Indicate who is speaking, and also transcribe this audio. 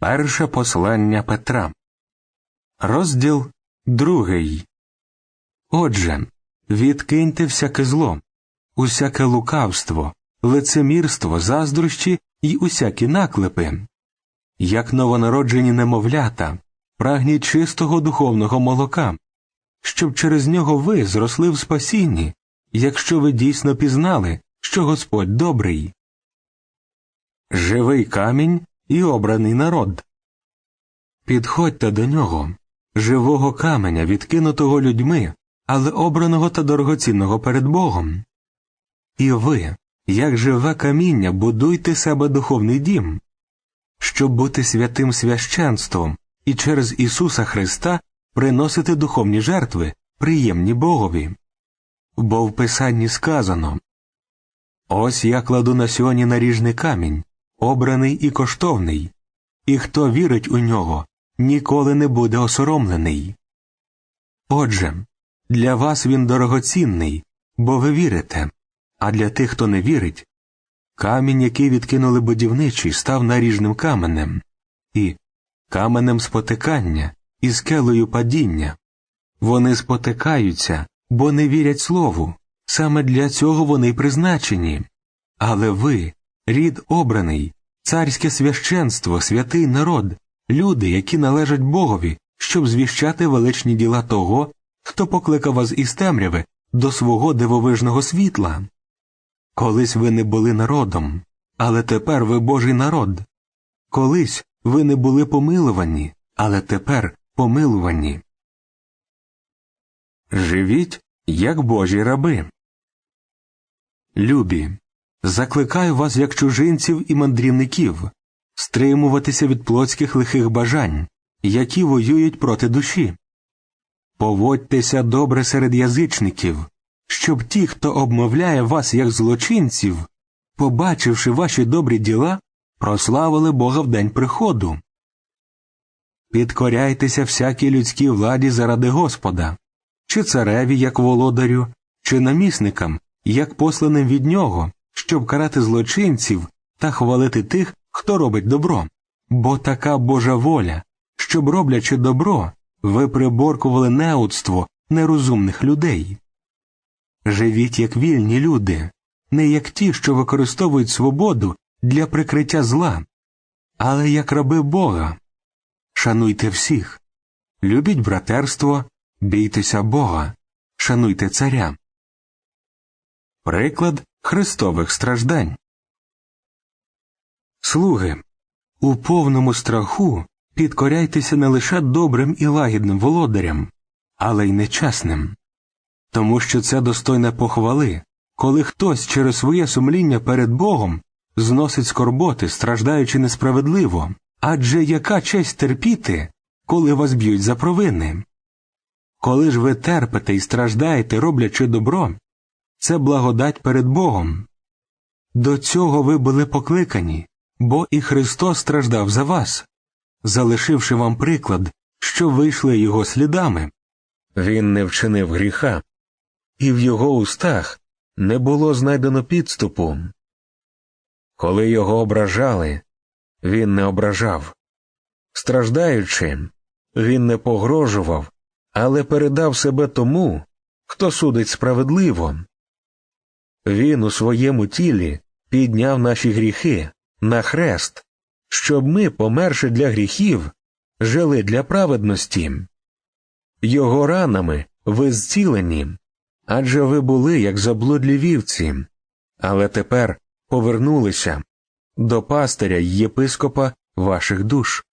Speaker 1: Перше послання Петра. Розділ другий. Отже, відкиньте всяке зло, усяке лукавство, лицемірство, заздрощі і усякі наклепи. Як новонароджені немовлята, прагніть чистого духовного молока, щоб через нього ви зросли в спасінні, якщо ви дійсно пізнали, що Господь добрий. Живий камінь і обраний народ. Підходьте до нього, живого каменя, відкинутого людьми, але обраного та дорогоцінного перед Богом. І ви, як живе каміння, будуйте себе духовний дім, щоб бути святим священством і через Ісуса Христа приносити духовні жертви, приємні Богові. Бо в Писанні сказано Ось я кладу на сьогодні наріжний камінь, обраний і коштовний, і хто вірить у нього, ніколи не буде осоромлений. Отже, для вас він дорогоцінний, бо ви вірите, а для тих, хто не вірить, камінь, який відкинули будівничі, став наріжним каменем, і каменем спотикання, і скелею падіння. Вони спотикаються, бо не вірять слову, саме для цього вони призначені. Але ви, рід обраний, царське священство, святий народ, люди, які належать Богові, щоб звіщати величні діла того, хто покликав вас із темряви до свого дивовижного світла. Колись ви не були народом, але тепер ви Божий народ. Колись ви не були помилувані, але тепер помилувані. Живіть, як Божі раби. Любі, закликаю вас, як чужинців і мандрівників, стримуватися від плотських лихих бажань, які воюють проти душі. Поводьтеся добре серед язичників, щоб ті, хто обмовляє вас як злочинців, побачивши ваші добрі діла, прославили Бога в день приходу. Підкоряйтеся всякій людській владі заради Господа, чи цареві, як володарю, чи намісникам, як посланим від нього, щоб карати злочинців та хвалити тих, хто робить добро. Бо така Божа воля, щоб, роблячи добро, ви приборкували неудство нерозумних людей. Живіть як вільні люди, не як ті, що використовують свободу для прикриття зла, але як раби Бога. Шануйте всіх, любіть братерство, бійтеся Бога, шануйте царя. Приклад Христових страждань. Слуги, у повному страху підкоряйтеся не лише добрим і лагідним володарям, але й нечесним. Тому що це достойне похвали, коли хтось через своє сумління перед Богом зносить скорботи, страждаючи несправедливо, адже яка честь терпіти, коли вас б'ють за провини? Коли ж ви терпите і страждаєте, роблячи добро, це благодать перед Богом. До цього ви були покликані, бо і Христос страждав за вас, залишивши вам приклад, що вийшли його слідами. Він не вчинив гріха, і в його устах не було знайдено підступу. Коли його ображали, він не ображав. Страждаючи, він не погрожував, але передав себе тому, хто судить справедливо. Він у своєму тілі підняв наші гріхи на хрест, щоб ми, померши для гріхів, жили для праведності. Його ранами ви зцілені, адже ви були як заблудлі вівці, але тепер повернулися до пастиря й єпископа ваших душ.